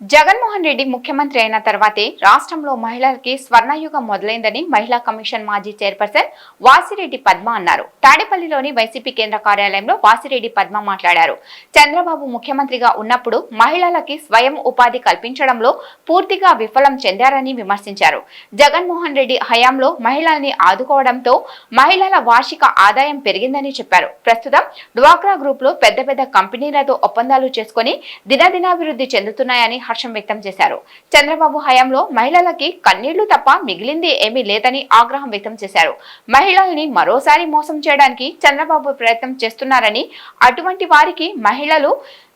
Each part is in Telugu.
జగన్మోహన్ రెడ్డి ముఖ్యమంత్రి అయిన తర్వాతే రాష్ట్రంలో మహిళలకి స్వర్ణయుగం మొదలైందని మహిళా కమిషన్ మాజీ చైర్పర్సన్ వాసిరెడ్డి పద్మ అన్నారు. తాడేపల్లిలోని వైసీపీ కేంద్ర కార్యాలయంలో వాసిరెడ్డి పద్మ మాట్లాడారు. చంద్రబాబు ముఖ్యమంత్రిగా ఉన్నప్పుడు మహిళలకి స్వయం ఉపాధి కల్పించడంలో పూర్తిగా విఫలం చెందారని విమర్శించారు. జగన్మోహన్ రెడ్డి హయాంలో మహిళల్ని ఆదుకోవడంతో మహిళల వార్షిక ఆదాయం పెరిగిందని చెప్పారు. ప్రస్తుతం డ్వాక్రా గ్రూప్లో పెద్ద పెద్ద కంపెనీలతో ఒప్పందాలు చేసుకుని దినదినాభివృద్ధి చెందుతున్నాయని హర్షం వ్యక్తం చేశారు. చంద్రబాబు హయాంలో మహిళలకి కన్నీళ్ళు తప్ప మిగిలింది ఏమీ లేదని ఆగ్రహం వ్యక్తం చేశారు. మహిళల్ని మరోసారి మోసం చేయడానికి చంద్రబాబు ప్రయత్నం చేస్తున్నారని అటువంటి వారికి మహిళలు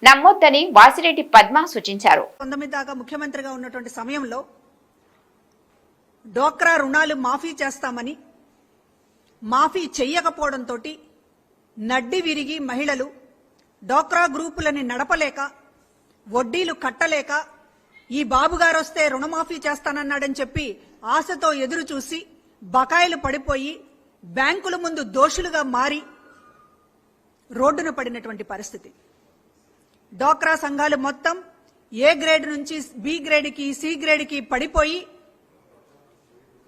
నమ్మొద్దని వాసిరెడ్డి పద్మ సూచించారు. పంతొమ్మిది దాకా ముఖ్యమంత్రిగా ఉన్నటువంటి సమయంలో డోక్రా రుణాలు మాఫీ చేస్తామని మాఫీ చెయ్యకపోవడంతో నడ్డి విరిగి మహిళలు డోక్రా గ్రూపులని నడపలేక వడ్డీలు కట్టలేక ఈ బాబుగారు వస్తే రుణమాఫీ చేస్తానన్నాడని చెప్పి ఆశతో ఎదురు చూసి బకాయిలు పడిపోయి బ్యాంకుల ముందు దోషులుగా మారి రోడ్డున పడినటువంటి పరిస్థితి. డోక్రా సంఘాలు మొత్తం ఏ గ్రేడ్ నుంచి బి గ్రేడ్కి సి గ్రేడ్కి పడిపోయి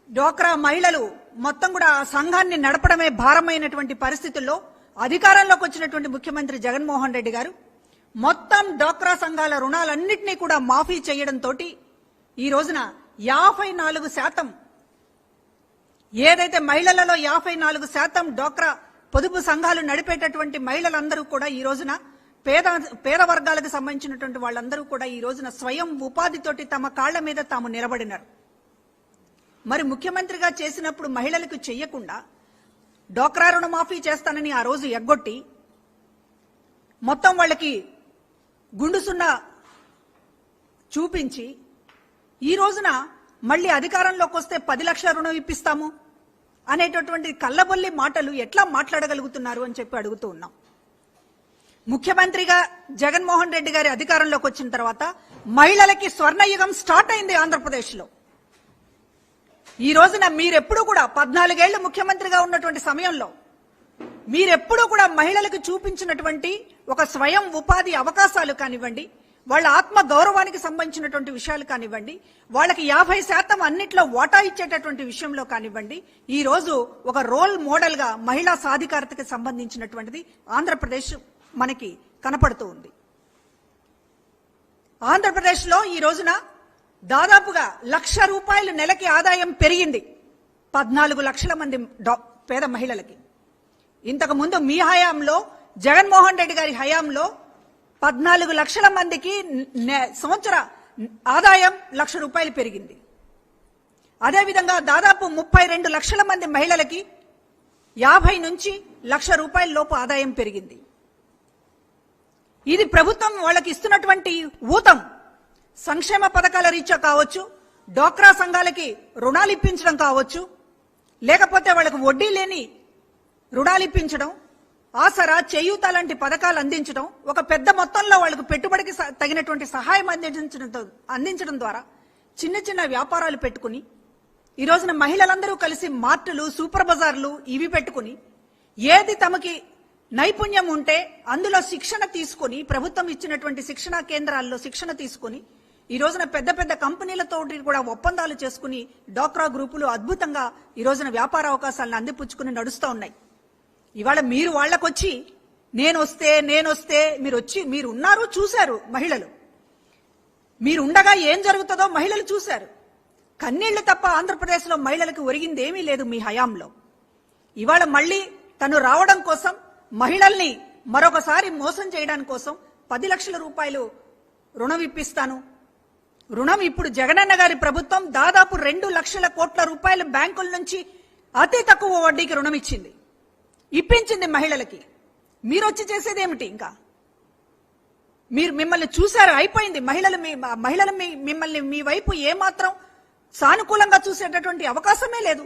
డోక్రా మహిళలు మొత్తం కూడా ఆ సంఘాన్ని నడపడమే భారమైనటువంటి పరిస్థితుల్లో అధికారంలోకి వచ్చినటువంటి ముఖ్యమంత్రి జగన్మోహన్ రెడ్డి గారు మొత్తం డోక్రా సంఘాల రుణాలన్నింటినీ కూడా మాఫీ చేయడంతో ఈ రోజున యాభై నాలుగు శాతం ఏదైతే మహిళలలో యాభై నాలుగు శాతం డోక్రా పొదుపు సంఘాలు నడిపేటటువంటి మహిళలందరూ కూడా ఈ రోజున పేద పేద వర్గాలకు సంబంధించినటువంటి వాళ్ళందరూ కూడా ఈ రోజున స్వయం ఉపాధితోటి తమ కాళ్ళ మీద తాము నిలబడినారు. మరి ముఖ్యమంత్రిగా చేసినప్పుడు మహిళలకు చెయ్యకుండా డోక్రా రుణమాఫీ చేస్తానని ఆ రోజు ఎగ్గొట్టి మొత్తం వాళ్ళకి గుండుసున్న చూపించి ఈ రోజున మళ్ళీ అధికారంలోకి వస్తే పది లక్షల రుణం ఇప్పిస్తాము అనేటటువంటి కళ్ళబొల్లి మాటలు ఎట్లా మాట్లాడగలుగుతున్నారు అని చెప్పి అడుగుతూ ఉన్నాం. ముఖ్యమంత్రిగా జగన్మోహన్ రెడ్డి గారి అధికారంలోకి వచ్చిన తర్వాత మహిళలకి స్వర్ణయుగం స్టార్ట్ అయింది ఆంధ్రప్రదేశ్లో. ఈ రోజున మీరెప్పుడు కూడా పద్నాలుగేళ్ళు ముఖ్యమంత్రిగా ఉన్నటువంటి సమయంలో మీరెప్పుడు కూడా మహిళలకు చూపించినటువంటి ఒక స్వయం ఉపాధి అవకాశాలు కానివ్వండి వాళ్ళ ఆత్మ గౌరవానికి సంబంధించినటువంటి విషయాలు కానివ్వండి వాళ్ళకి యాభై శాతం అన్నిట్లో వాటా ఇచ్చేటటువంటి విషయంలో కానివ్వండి ఈ రోజు ఒక రోల్ మోడల్గా మహిళా సాధికారతకి సంబంధించినటువంటిది ఆంధ్రప్రదేశ్ మనకి కనపడుతూ ఉంది. ఆంధ్రప్రదేశ్లో ఈ రోజున దాదాపుగా లక్ష రూపాయలు నెలకి ఆదాయం పెరిగింది. పద్నాలుగు లక్షల మంది డా- పేద మహిళలకి. ఇంతకు ముందు మీ హయాంలో జగన్మోహన్ రెడ్డి గారి హయాంలో పద్నాలుగు లక్షల మందికి నె- సంవత్సర ఆదాయం లక్ష రూపాయలు పెరిగింది. అదేవిధంగా దాదాపు ముప్పై రెండు లక్షల మంది మహిళలకి యాభై నుంచి లక్ష రూపాయల లోపు ఆదాయం పెరిగింది. ఇది ప్రభుత్వం వాళ్ళకి ఇస్తున్నటువంటి ఊతం. సంక్షేమ పథకాల రీత్యా కావచ్చు డోక్రా సంఘాలకి రుణాలు ఇప్పించడం కావచ్చు లేకపోతే వాళ్ళకి వడ్డీ లేని రుణాలు ఇప్పించడం ఆసరా చేయూత లాంటి పథకాలు అందించడం ఒక పెద్ద మొత్తంలో వాళ్ళకు పెట్టుబడికి తగినటువంటి సహాయం అందించడంతో అందించడం ద్వారా చిన్న చిన్న వ్యాపారాలు పెట్టుకుని ఈ రోజున మహిళలందరూ కలిసి మార్టులు సూపర్ బజార్లు ఇవి పెట్టుకుని ఏది తమకి నైపుణ్యం ఉంటే అందులో శిక్షణ తీసుకొని ప్రభుత్వం ఇచ్చినటువంటి శిక్షణా కేంద్రాల్లో శిక్షణ తీసుకొని ఈ రోజున పెద్ద పెద్ద కంపెనీలతో కూడా ఒప్పందాలు చేసుకుని డోక్రా గ్రూపులు అద్భుతంగా ఈ రోజున వ్యాపార అవకాశాలను అందిపుచ్చుకుని నడుస్తూ ఉన్నాయి. ఇవాళ మీరు వాళ్ళకొచ్చి నేను వస్తే నేను వస్తే మీరు వచ్చి మీరు ఉన్నారు చూశారు మహిళలు. మీరు ఉండగా ఏం జరుగుతుందో మహిళలు చూశారు. కన్నీళ్ళు తప్ప ఆంధ్రప్రదేశ్లో మహిళలకు ఒరిగింది ఏమీ లేదు మీ హయాంలో. ఇవాళ మళ్ళీ తను రావడం కోసం మహిళల్ని మరొకసారి మోసం చేయడానికి కోసం పది లక్షల రూపాయలు రుణం ఇప్పిస్తాను. రుణం ఇప్పుడు జగనన్న గారి ప్రభుత్వం దాదాపు రెండు లక్షల కోట్ల రూపాయలు బ్యాంకుల నుంచి అతి తక్కువ వడ్డీకి రుణం ఇచ్చింది. ఇప్పించింది మహిళలకి. మీరు వచ్చి చేసేదేమిటి ఇంకా? మీరు మిమ్మల్ని చూశారు అయిపోయింది. మహిళలు మీ మహిళలు మీ మిమ్మల్ని మీ వైపు ఏమాత్రం సానుకూలంగా చూసేటటువంటి అవకాశమే లేదు.